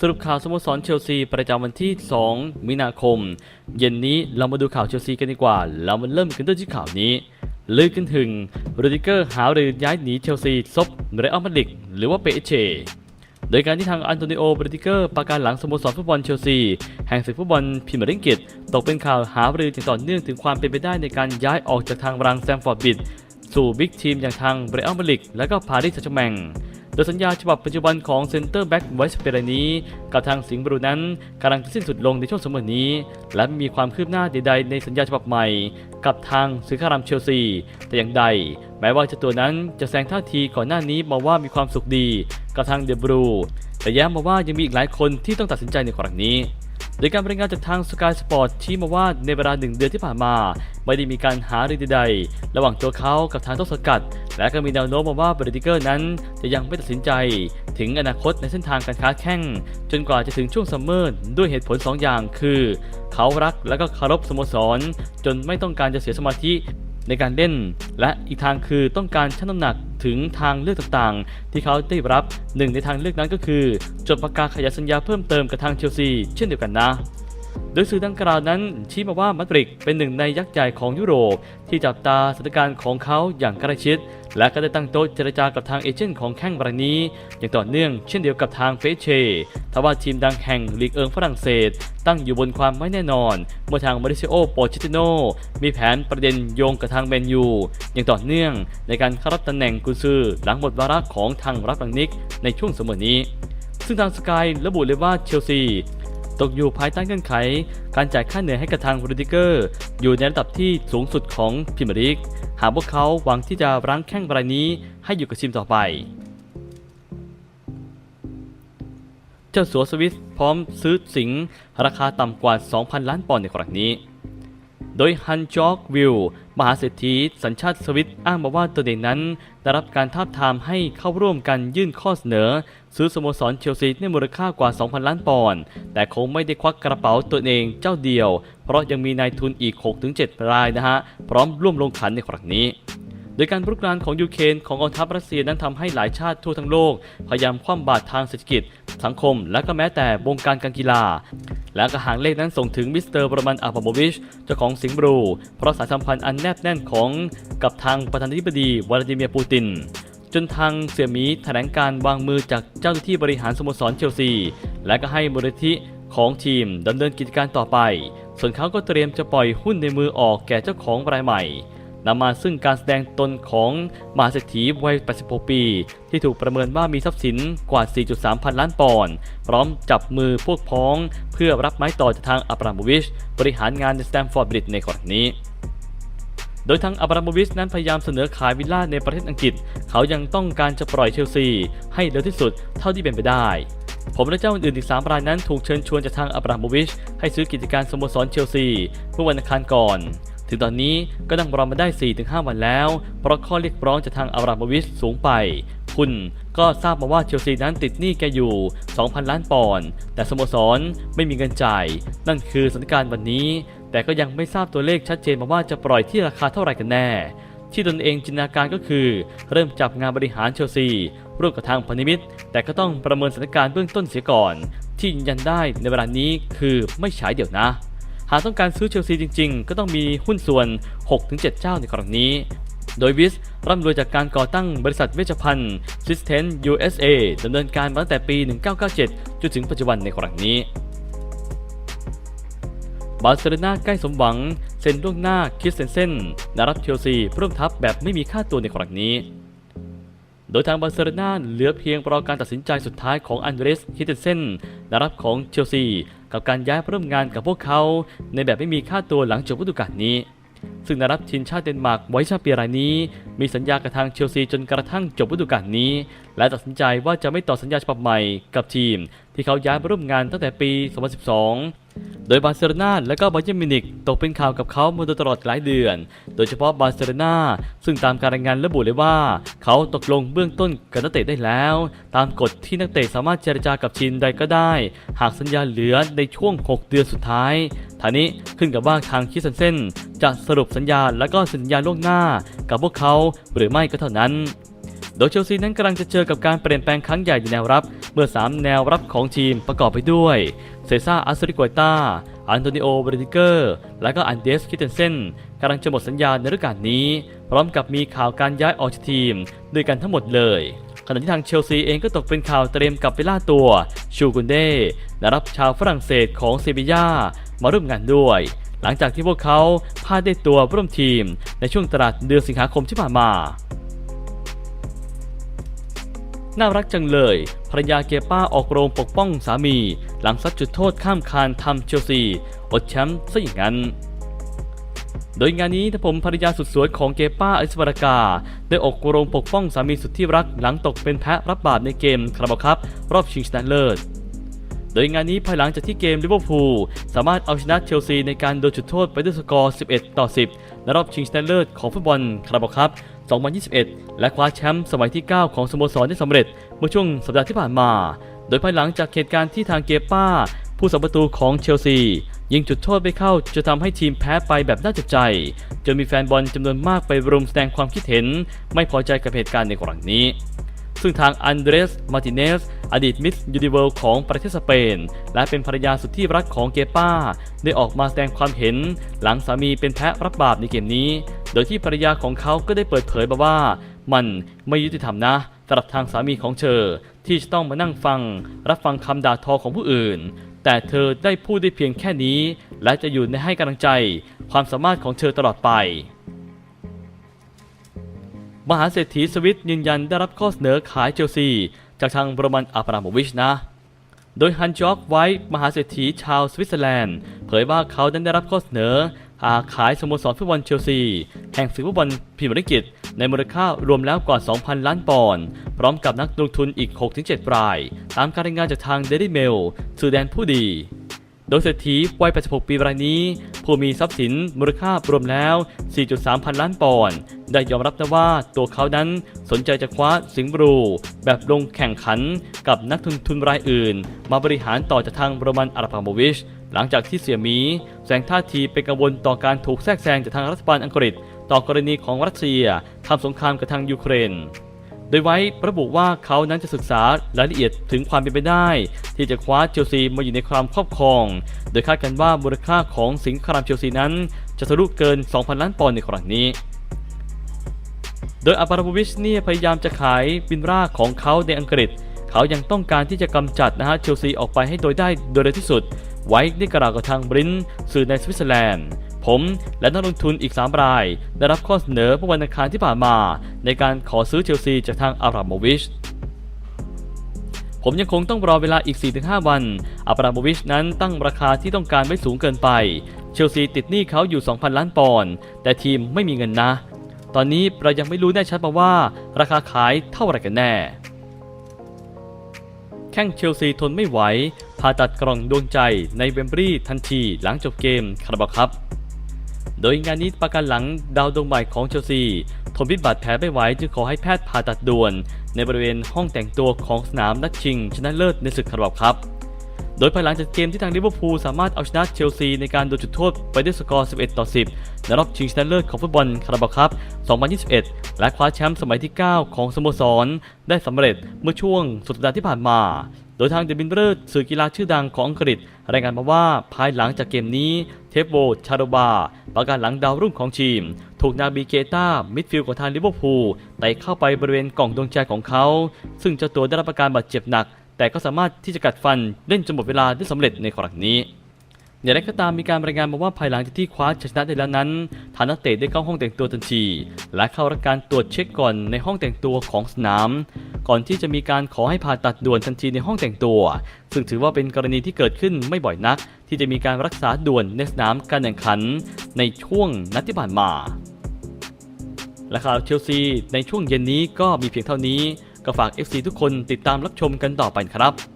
สรุปข่าวสโมสรเชลซีประจำวันที่ 2 มีนาคม เย็นนี้เรามาดูข่าวเชลซีกันดีกว่า เรามาเริ่มกันด้วยที่ข่าวนี้ลือกันถึงโรดิเกอร์หารือย้ายหนีเชลซีซบเรอัลมาดริดหรือว่าเปเชโดยการที่ทางอันโตนิโอบริติเกอร์ประกาศหลังสโมสรฟุตบอลเชลซี แห่งศึกฟุตบอลพรีเมียร์ลีกอังกฤษตกเป็นข่าวหารืออย่างต่อเนื่องถึงความเป็นไปได้ในการย้ายออกจากทางรังแซมฟอร์ดบิดสู่บิ๊กทีมอย่างทางเบรอัลมาดริดและก็ปารีสแซงต์แชร์แมง โดยสัญญาฉบับปัจจุบันของเซนเตอร์แบ็กไวส์เปรนี้ กับทางสิงห์บรูนั้นกำลังจะสิ้นสุดลงในช่วงสมัยนี้ และไม่มีความคืบหน้าใดๆในสัญญาฉบับใหม่ กับทางซื้อคารามเชลซี แต่อย่างใด แม้ว่าเจ้าตัวนั้นจะแซงท่าทีก่อนหน้านี้มาว่ามีความสุขดี กับทางเดบรู แต่ย้ำมาว่ายังมีอีกหลายคนที่ต้องตัดสินใจในครั้งนี้ โดยการรายงานจากทางสกายสปอร์ตชี้มาว่าในเวลาหนึ่งเดือนที่ผ่านมา ไม่ได้มีการหารือใดๆระหว่างตัวเขากับทางต้นสกัด และก็มีแนวโน้มมาว่าบริติเกอร์นั้นจะยังไม่ตัดสินใจ ถึงอนาคตในเส้นทางการค้าแข่งจนกว่าจะถึงช่วงซัมเมอร์ด้วยเหตุผล 2 อย่าง คือ เขารักและก็เคารพสโมสร จนไม่ต้องการจะเสียสมาธิในการเล่น และอีกทางคือต้องการชั่งน้ำหนัก ถึงทางเลือกต่างๆ ที่เขาได้รับหนึ่งในทางเลือกนั้นก็คือ จดประกาศขยายสัญญาเพิ่มเติมกับทางเชลซีเช่นเดียวกันนะ โดยสื่อดังกล่าวนั้นชี้มาว่ามาดริดเป็นหนึ่งในยักษ์ใหญ่ของยุโรป ที่จับตาสถานการณ์ของเขาอย่างใกล้ชิด และก็ได้ตั้งโต๊ะเจรจากับทางเอเจนต์ของแข้งรายนี้ อย่างต่อเนื่องเช่นเดียวกับทางเฟเชทว่าทีมดังแห่งลีกเอิงฝรั่งเศส ตั้งอยู่บนความไม่แน่นอน เมื่อทางมาริซิโอโปชิติโนมีแผนประเด็นโยงกับทางแมนยู อย่างต่อเนื่องในการเข้ารับตำแหน่งกุนซือหลังหมดวาระของทางรับรังนิกในช่วงเสมอนี้ ซึ่งทางสกายระบุเลยว่าเชลซี ตกอยู่ภายใต้เงื่อนไข การจ่ายค่าเหนื่อยให้กับทางรูดิเกอร์ อยู่ในระดับที่สูงสุดของพิมาริก หากพวกเขาหวังที่จะรั้งแข้งรายนี้ให้อยู่กับทีมต่อไป เจ้าสัวสวิสพร้อมซื้อสิงห์ราคาต่ำกว่า 2,000 ล้านปอนด์ในครั้งนี้ โดยฮันจอกวิลมหาเศรษฐีสัญชาติสวิตอ้างมาว่าตัวเองนั้น ได้รับการทาบทามให้เข้าร่วมกันยื่นข้อเสนอ ซื้อสโมสรเชลซีในมูลค่ากว่า 2,000 ล้านปอนด์แต่คงไม่ได้ควักกระเป๋าตัวเองเจ้าเดียว เพราะยังมีนายทุนอีก 6-7 รายนะฮะ พร้อมร่วมลงขันในครั้งนี้โดยการรุกรานของยูเครนของกองทัพรัสเซียนั้นทำให้หลายชาติทั่วทั้งโลก พยายามคว่ำบาตรทางเศรษฐกิจ สังคม และก็แม้แต่วงการการกีฬา และก็หางเลขนั้นส่งถึงมิสเตอร์บรมันอาปาโมวิชเจ้าของสิงบรู เพราะสายสัมพันธ์อันแนบแน่นของกับทางประธานาธิบดีวลาดิเมียร์ปูติน จนทางเสี่ยมีแถลงการวางมือจากเจ้าหน้าที่บริหารสโมสรเชลซี และก็ให้มูลนิธิของทีมดำเนินกิจการต่อไป ส่วนเขาก็เตรียมจะปล่อยหุ้นในมือออกแก่เจ้าของรายใหม่ นำมาซึ่งการแสดงตนของมหาเศรษฐีวัย 86 ปี ที่ถูกประเมินว่ามีทรัพย์สินกว่า 4.3 พันล้านปอนด์พร้อมจับมือพวกพ้อง เพื่อรับไม้ต่อจากทางอับราโมวิช บริหารงานในสแตมฟอร์ดบริดในครั้งนี้โดยทางอับราโมวิชนั้นพยายามเสนอขายวิลล่าในประเทศอังกฤษ เขายังต้องการจะปล่อยเชลซี ให้เร็วที่สุดเท่าที่เป็นไปได้ ผมและเจ้าอื่นอีก3รายนั้นถูกเชิญชวนจากทางอับราโมวิช ให้ซื้อกิจการสโมสรเชลซี เมื่อวันอังคารก่อน ถึงตอนนี้ก็นั่งรอมาได้ 4-5 วันแล้ว เพราะข้อเรียกร้องจากทางอับรามวิชสูงไป คุณก็ทราบมาว่าเชลซีนั้นติดหนี้แกอยู่ 2,000 ล้านปอนด์แต่สโมสรไม่มีเงินจ่าย นั่นคือสถานการณ์วันนี้ แต่ก็ยังไม่ทราบตัวเลขชัดเจนมาว่าจะปล่อยที่ราคาเท่าไหร่กันแน่ ที่ตนเองจินตนาการก็คือ เริ่มจับงานบริหารเชลซีร่วมกับทางพันธมิตร แต่ก็ต้องประเมินสถานการณ์เบื้องต้นเสียก่อน ที่ยืนยันได้ในเวลานี้คือไม่ฉายเดี่ยวนะ หากต้องการซื้อเชลซีจริงๆ ก็ต้องมีหุ้นส่วน 6-7 เจ้าในครั้งนี้ โดยวิสร่ำรวยจากการก่อตั้งบริษัทเวชภัณฑ์ s y s t e n USA ดำเนินการมาตั้งแต่ปี 1997 จนถึงปัจจุบันในครั้งนี้บาร์เซโลนาใกล้สมหวัง เซ็นล่วงหน้าคิสเซนเซนนารับเชลซีร่วมทัพแบบไม่มีค่าตัวในครั้งนี้ โดยทางบาร์เซโลนาเหลือเพียงรอการตัดสินใจสุดท้ายของอันเดรสคิสเซนเซนนารับของเชลซี กับการย้ายไปร่วมงานกับพวกเขา ในแบบไม่มีค่าตัวหลังจบฤดูกาลนี้ ซึ่งนารับทีมชาติเดนมาร์กไว้ชาปีรายนี้ มีสัญญากับทางเชลซีจนกระทั่งจบฤดูกาลนี้ และตัดสินใจว่าจะไม่ต่อสัญญาฉบับใหม่กับทีม ที่เขาย้ายมาร่วมงานตั้งแต่ปี 2012 โดยบาร์เซโลนาและก็บาเยิร์นมิวนิกตกเป็นข่าวกับเขามาโดยตลอดหลายเดือน โดยเฉพาะบาร์เซโลนาซึ่งตามการรายงานระบุเลยว่า เขาตกลงเบื้องต้นกับนักเตะได้แล้ว ตามกฎที่นักเตะสามารถเจรจากับทีมใดก็ได้ หากสัญญาเหลือในช่วง 6 เดือนสุดท้ายท่านี้ขึ้นกับว่าทางคิสเซนเซนจะสรุปสัญญาและก็สัญญาล่วงหน้า กับพวกเขาหรือไม่ก็เท่านั้นโดยเชลซีนั้นกำลังจะเจอกับการเปลี่ยนแปลงครั้งใหญ่ในแนวรับ เมื่อ 3 แนวรับของทีมประกอบไปด้วย เซซ่าอัสริกวยตาอันโตนิโอเบรดิเกอร์ และก็อันเดสคิเทนเซนกำลังจะหมดสัญญาในฤดูกาลนี้ พร้อมกับมีข่าวการย้ายออกจากทีมด้วยกันทั้งหมดเลยขณะที่ทางเชลซีเองก็ตกเป็นข่าวเตรียมกลับไปล่าตัว ชูกุนเดและรับชาวฝรั่งเศสของเซบียามาร่วมงานด้วย หลังจากที่พวกเขาพลาดได้ตัวร่วมทีมในช่วงตลาดเดือนสิงหาคมที่ผ่านมา น่ารักจังเลยภรรยาเกป้าออกโรงปกป้องสามี หลังซัดจุดโทษข้ามคานทำเชลซีอดแชมป์ซะอย่างนั้น โดยงานนี้ถ้าผมภรรยาสุดสวยของเกป้าอิสวรากา ได้ออกโรงปกป้องสามีสุดที่รักหลังตกเป็นแพะรับบาปในเกมคาราบาวคัพรอบชิงชนะเลิศโดยงานนี้ภายหลังจากที่เกมลิเวอร์พูลสามารถเอาชนะเชลซีในการโดนจุดโทษไปด้วยสกอร์ 11 ต่อ 10 ในรอบชิงชนะเลิศของฟุตบอลคาราบาวคัพ2021 และคว้าแชมป์สมัยที่ 9 ของสโมสรได้สำเร็จเมื่อช่วงสัปดาห์ที่ผ่านมา โดยภายหลังจากเหตุการณ์ที่ทางเกป้า ผู้สัมประตูของเชลซี ยิงจุดโทษไม่เข้าจะทำให้ทีมแพ้ไปแบบน่าเจ็บใจ จนมีแฟนบอลจำนวนมากไปรุมแสดงความคิดเห็น ไม่พอใจกับเหตุการณ์ในครั้งนี้ ซึ่งทางอันเดรส มาติเนส อดีตมิสยูนิเวิลของประเทศสเปน และเป็นภรรยาสุดที่รักของเกป้า ได้ออกมาแสดงความเห็น หลังสามีเป็นแพ้รับบาปในเกมนี้ โดยที่ภรรยาของเขาก็ได้เปิดเผยมาว่า มันไม่ยุติธรรมนะสำหรับทางสามีของเธอ ที่จะต้องมานั่งฟัง รับฟังคำด่าทอของผู้อื่น แต่เธอได้พูดได้เพียงแค่นี้ และจะอยู่ในให้กำลังใจ ความสามารถของเธอตลอดไป มหาเศรษฐีสวิตยืนยันได้รับข้อเสนอขายเชลซี จากทางโรมันอับราโมวิชนะโดยฮันจอกไว้มหาเศรษฐีชาวสวิตเซอร์แลนด์ เผยว่าเขาได้รับข้อเสนอหาขายสโมสรฟุตบอลเชลซี แห่งศึกฟุตบอลพรีเมียร์ลีก ในมูลค่ารวมแล้วกว่า 2,000 ล้านปอนด์พร้อมกับนักลงทุนอีก 6-7 ราย ตามการรายงานจากทางเดลี่เมลสื่อแดนผู้ดี โดยเศรษฐีวัย 86 ปีรายนี้ ผู้มีทรัพย์สินมูลค่ารวมแล้ว 4.3 พันล้านปอนด์ได้ยอมรับนะว่าตัวเขานั้นสนใจจะคว้าสิงบรู แบบลงแข่งขันกับนักทุนทุนรายอื่น มาบริหารต่อจากทางโรมันอาราปาโมวิชหลังจากที่เสียมีแสดงท่าทีเป็นกังวลต่อการถูกแทรกแซงจากทางรัฐบาลอังกฤษ ต่อกรณีของรัสเซียทำสงครามกับทางยูเครน โดยไว้ระบุว่าเขานั้นจะศึกษารายละเอียดถึงความเป็นไปได้ ที่จะคว้าเชลซีมาอยู่ในความครอบครอง โดยคาดกันว่ามูลค่าของสิงคโปร์เชลซีนั้น จะทะลุเกิน 2,000 ล้านปอนด์ในครั้งนี้โดยอับราโมวิชเนี่ยพยายามจะขายบินร่าของเขาในอังกฤษ เขายังต้องการที่จะกำจัดนะฮะเชลซีออกไปให้โดยได้โดยเร็วที่สุด ไว้ได้กล่าวกับทางบรินสื่อในสวิตเซอร์แลนด์ ผมและนักลงทุนอีก 3 ราย ได้รับข้อเสนอเมื่อวันอังคารที่ผ่านมา ในการขอซื้อเชลซีจากทางอาราโมวิชผมยังคงต้องรอเวลาอีก 4-5 วันอับราโมวิชนั้นตั้งราคาที่ต้องการไม่สูงเกินไป เชลซีติดหนี้เขาอยู่ 2,000 ล้านปอนด์ แต่ทีมไม่มีเงินนะ ตอนนี้เรายังไม่รู้แน่ชัดมาว่า ราคาขายเท่าไรกันแน่ แข้งเชลซีทนไม่ไหว ผ่าตัดกล่องดวงใจในเวมบรีทันทีหลังจบเกมคาราบาครับ โดยงานนี้ประกันหลังดาวดวงใหม่ของเชลซีทนพิษบาดแผลไม่ไหวจึงขอให้แพทย์ผ่าตัดด่วน ในบริเวณห้องแต่งตัวของสนามนัดชิง ชนะเลิศในศึกคาราบครับ โดยภายหลังจากเกมที่ทางลิเวอร์พูลสามารถเอาชนะเชลซีในการโดนจุดโทษไปด้วยสกอร์ 11 ต่อ 10 ในรอบชิงชนะเลิศของฟุตบอลคาราบาครับ 2021 และคว้าแชมป์สมัยที่ 9 ของสโมสร ได้สำเร็จเมื่อช่วงสุดสัปดาห์ที่ผ่านมา โดยทางเดบินเบอร์สื่อกีฬาชื่อดังของอังกฤษ รายงานมาว่าภายหลังจากเกมนี้เทปโบชาโดบาประกาศหลังดาวรุ่งของทีม ถูกนาบีเกต้ามิดฟิลด์ของทางลิเวอร์พูลไต่เข้าไปบริเวณกล่องดวงใจของเขา ซึ่งเจ้าตัวได้รับอาการบาดเจ็บหนัก แต่ก็สามารถที่จะกัดฟันเล่นจนหมดเวลาได้สำเร็จในครั้งนี้ อย่างไรก็ตามมีการรายงานมาว่าภายหลังจากที่คว้าชัยชนะได้แล้วนั้นทางนักเตะได้เข้าห้องแต่งตัวทันที และเข้ารับการตรวจเช็คก่อนในห้องแต่งตัวของสนาม ก่อนที่จะมีการขอให้ผ่าตัดด่วนทันทีในห้องแต่งตัว ซึ่งถือว่าเป็นกรณีที่เกิดขึ้นไม่บ่อยนัก ที่จะมีการรักษาด่วนในสนามการแข่งขัน ในช่วงนัดที่ผ่านมาและข่าวเชลซีในช่วงเย็นนี้ก็มีเพียงเท่านี้ก็ฝาก FC ทุกคนติดตามรับชมกันต่อไปครับ